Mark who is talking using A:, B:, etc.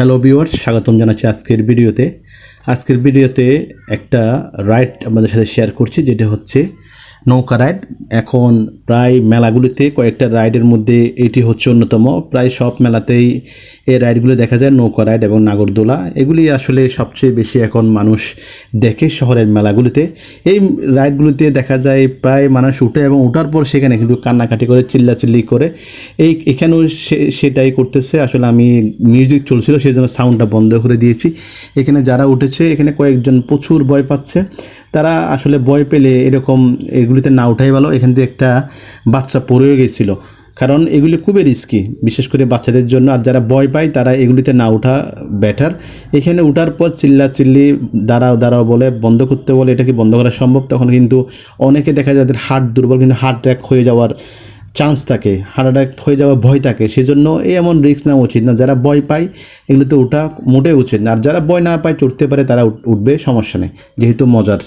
A: Hello viewers, স্বাগতম জানাচ্ছি আজকের ভিডিওতে। আজকের ভিডিওতে একটা রাইড আমাদের সাথে শেয়ার করছি, যেটা হচ্ছে নৌকা রাইড। এখন প্রায় মেলাগুলিতে কয়েকটা রাইডের মধ্যে এটি হচ্ছে অন্যতম। প্রায় সব মেলাতেই এই রাইডগুলো দেখা যায়, নৌকা রাইড এবং নাগরদোলা। এগুলি আসলে সবচেয়ে বেশি এখন মানুষ দেখে শহরের মেলাগুলিতে। এই রাইডগুলিতে দেখা যায় প্রায় মানুষ উঠে এবং ওঠার পর সেখানে কিন্তু কান্নাকাটি করে, চিল্লাচিল্লি করে। এই এখানেও সে, সেটাই করতেছে। আসলে আমি মিউজিক চলছিল সেই জন্য সাউন্ডটা বন্ধ করে দিয়েছি। এখানে যারা উঠেছে, এখানে কয়েকজন প্রচুর ভয় পাচ্ছে। তারা আসলে ভয় পেলে এরকম এগুলিতে না উঠাই ভালো, এখান থেকে একটা বাচ্চা পড়েও গেছিল। কারণ এগুলি খুবই রিস্কি বিশেষ করে বাচ্চাদের জন্য। আর যারা ভয় পায়, তারা এগুলিতে না ওঠা বেটার এখানে ওঠার পর চিল্লা চিল্লি দাঁড়াও দাঁড়াও বলে, বন্ধ করতে বলে, এটা কি বন্ধ করা সম্ভব? তখন কিন্তু অনেকে দেখা যায় যাদের হার্ট দুর্বল, কিন্তু হার্ট অ্যাটাক হয়ে যাওয়ার চান্স থাকে হার্ট অ্যাটাক হয়ে যাওয়ার ভয় থাকে, সেজন্য এই এমন রিস্ক নেওয়া উচিত না। যারা ভয় পায়, এগুলোতে ওঠা মোটেই উচিত না। আর যারা ভয় না পায়, চড়তে পারে, তারা উঠ- উঠবে, সমস্যা নেই। যেহেতু মজার।